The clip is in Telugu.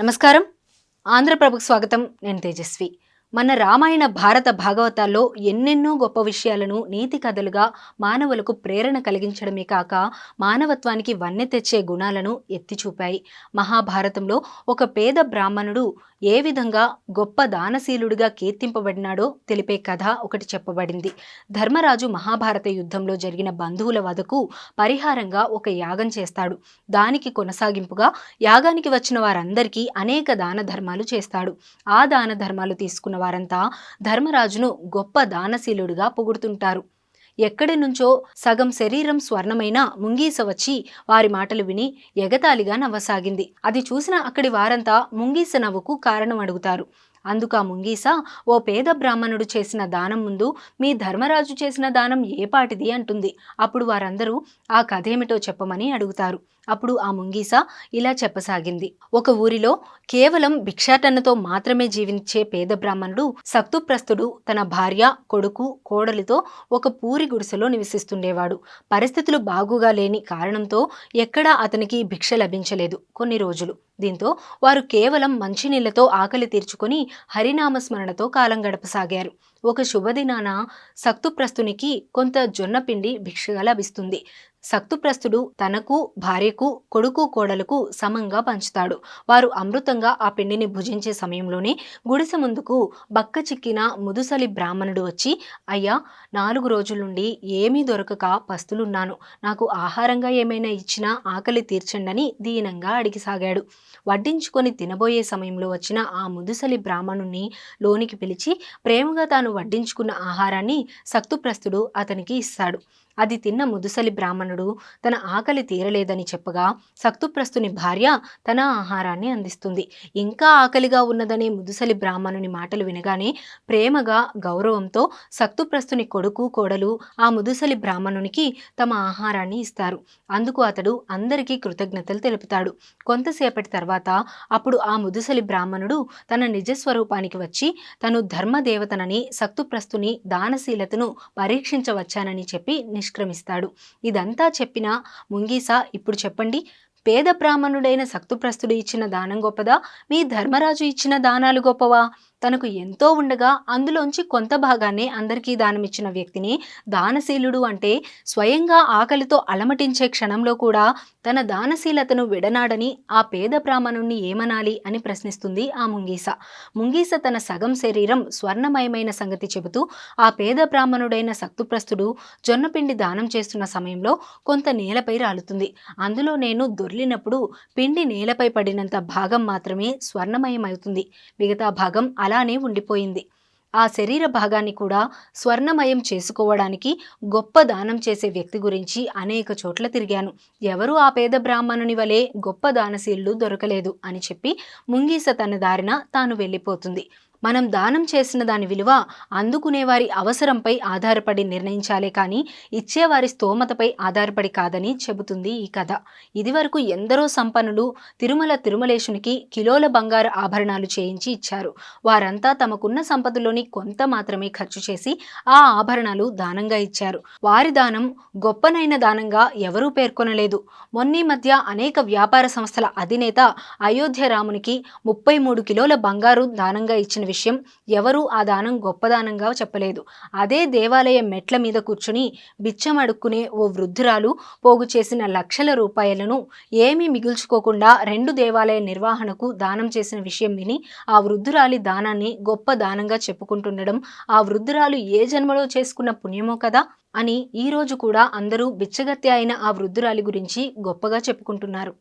నమస్కారం. ఆంధ్రప్రభకు స్వాగతం. నేను తేజస్వి. మన రామాయణ భారత భాగవతాల్లో ఎన్నెన్నో గొప్ప విషయాలను నీతి కథలుగా మానవులకు ప్రేరణ కలిగించడమే కాక మానవత్వానికి వన్నె తెచ్చే గుణాలను ఎత్తి చూపాయి మహాభారతంలో ఒక పేద బ్రాహ్మణుడు ఏ విధంగా గొప్ప దానశీలుడిగా కీర్తింపబడినాడో తెలిపే కథ ఒకటి చెప్పబడింది. ధర్మరాజు మహాభారత యుద్ధంలో జరిగిన బంధువుల వధకు పరిహారంగా ఒక యాగం చేస్తాడు. దానికి కొనసాగింపుగా యాగానికి వచ్చిన వారందరికీ అనేక దాన ధర్మాలు చేస్తాడు. ఆ దాన ధర్మాలు తీసుకున్న వారంతా ధర్మరాజును గొప్ప దానశీలుడిగా పొగుడుతుంటారు. ఎక్కడి నుంచో సగం శరీరం స్వర్ణమైన ముంగీస వచ్చి వారి మాటలు విని ఎగతాళిగా నవ్వసాగింది. అది చూసిన అక్కడి వారంతా ముంగీస నవ్వుకు కారణం అడుగుతారు. అందుకు ఆ ముంగీస ఓ పేద బ్రాహ్మణుడు చేసిన దానం ముందు మీ ధర్మరాజు చేసిన దానం ఏ పాటిది అంటుంది. అప్పుడు వారందరూ ఆ కథ ఏమిటో చెప్పమని అడుగుతారు. అప్పుడు ఆ ముంగీస ఇలా చెప్పసాగింది. ఒక ఊరిలో కేవలం భిక్షాటనతో మాత్రమే జీవించే పేద బ్రాహ్మణుడు సక్తుప్రస్తుడు తన భార్య కొడుకు కోడలితో ఒక పూరి గుడిసెలో నివసిస్తుండేవాడు. పరిస్థితులు బాగుగా లేని కారణంతో ఎక్కడా అతనికి భిక్ష లభించలేదు కొన్ని రోజులు. దీంతో వారు కేవలం మంచినీళ్ళతో ఆకలి తీర్చుకొని హరినామస్మరణతో కాలం గడపసాగారు. ఒక శుభదినాన సక్తుప్రస్తునికి కొంత జొన్నపిండి భిక్షగా లభిస్తుంది. సక్తుప్రస్తుడు తనకు భార్యకు కొడుకు కోడలకు సమంగా పంచుతాడు. వారు అమృతంగా ఆ పిండిని భుజించే సమయంలోనే గుడిసె ముందుకు బక్క చిక్కిన ముదుసలి బ్రాహ్మణుడు వచ్చి అయ్యా నాలుగు రోజుల నుండి ఏమీ దొరకక పస్తులున్నాను. నాకు ఆహారంగా ఏమైనా ఇచ్చినా ఆకలి తీర్చండని దీనంగా అడిగిసాగాడు. వడ్డించుకొని తినబోయే సమయంలో వచ్చిన ఆ ముదుసలి బ్రాహ్మణుణ్ణి లోనికి పిలిచి ప్రేమగా తాను వడ్డించుకున్న ఆహారాన్ని సక్తుప్రస్తుడు అతనికి ఇస్తాడు. అది తిన్న ముదుసలి బ్రాహ్మణుడు తన ఆకలి తీరలేదని చెప్పగా సక్తుప్రస్తుని భార్య తన ఆహారాన్ని అందిస్తుంది. ఇంకా ఆకలిగా ఉన్నదనే ముదుసలి బ్రాహ్మణుని మాటలు వినగానే ప్రేమగా గౌరవంతో సక్తుప్రస్తుని కొడుకు కోడలు ఆ ముదుసలి బ్రాహ్మణునికి తమ ఆహారాన్ని ఇస్తారు. అందుకు అతడు అందరికీ కృతజ్ఞతలు తెలుపుతాడు. కొంతసేపటి తర్వాత అప్పుడు ఆ ముదుసలి బ్రాహ్మణుడు తన నిజస్వరూపానికి వచ్చి తను ధర్మదేవతనని సక్తుప్రస్తుని దానశీలతను పరీక్షించవచ్చానని చెప్పి నిష్క్రమిస్తాడు. ఇదంతా చెప్పిన ముంగీస ఇప్పుడు చెప్పండి. పేద బ్రాహ్మణుడైన సక్తుప్రస్తుడు ఇచ్చిన దానం గొప్పదా? మీ ధర్మరాజు ఇచ్చిన దానాలు గొప్పవా? తనకు ఎంతో ఉండగా అందులోంచి కొంత భాగాన్ని అందరికీ దానమిచ్చిన వ్యక్తిని దానశీలుడు అంటే స్వయంగా ఆకలితో అలమటించే క్షణంలో కూడా తన దానశీలతను విడనాడని ఆ పేద బ్రాహ్మణుణ్ణి ఏమనాలి అని ప్రశ్నిస్తుంది ఆ ముంగీస. ముంగీస తన సగం శరీరం స్వర్ణమయమైన సంగతి చెబుతూ ఆ పేద బ్రాహ్మణుడైన సక్తుప్రస్తుడు జొన్నపిండి దానం చేస్తున్న సమయంలో కొంత నేలపై రాలుతుంది. అందులో నేను దొర్లినప్పుడు పిండి నేలపై పడినంత భాగం మాత్రమే స్వర్ణమయమవుతుంది. మిగతా భాగం అలానే ఉండిపోయింది. ఆ శరీర భాగాన్ని కూడా స్వర్ణమయం చేసుకోవడానికి గొప్ప దానం చేసే వ్యక్తి గురించి అనేక చోట్ల తిరిగాను. ఎవరు ఆ పేద బ్రాహ్మణుని వలె గొప్ప దానశీలు దొరకలేదు అని చెప్పి ముంగీస తన దారిన తాను వెళ్ళిపోతుంది. మనం దానం చేసిన దాని విలువ అందుకునే వారి అవసరంపై ఆధారపడి నిర్ణయించాలే కానీ ఇచ్చేవారి స్తోమతపై ఆధారపడి కాదని చెబుతుంది ఈ కథ. ఇదివరకు ఎందరో సంపన్నులు తిరుమల తిరుమలేశునికి కిలోల బంగారు ఆభరణాలు చేయించి ఇచ్చారు. వారంతా తమకున్న సంపదలోని కొంత మాత్రమే ఖర్చు చేసి ఆ ఆభరణాలు దానంగా ఇచ్చారు. వారి దానం గొప్పనైన దానంగా ఎవరూ పేర్కొనలేదు. మొన్నీ మధ్య అనేక వ్యాపార సంస్థల అధినేత అయోధ్య రామునికి ముప్పై మూడు కిలోల బంగారు దానంగా ఇచ్చిన విషయం ఎవరూ ఆ దానం గొప్పదానంగా చెప్పలేదు. అదే దేవాలయ మెట్ల మీద కూర్చుని బిచ్చం అడుక్కునే ఓ వృద్ధురాలు పోగు చేసిన లక్షల రూపాయలను ఏమీ మిగుల్చుకోకుండా రెండు దేవాలయ నిర్వహణకు దానం చేసిన విషయం విని ఆ వృద్ధురాలి దానాన్ని గొప్ప దానంగా చెప్పుకుంటుండడం ఆ వృద్ధురాలు ఏ జన్మలో చేసుకున్న పుణ్యమో కదా అని ఈ రోజు కూడా అందరూ బిచ్చగత్తె అయిన ఆ వృద్ధురాలి గురించి గొప్పగా చెప్పుకుంటున్నారు.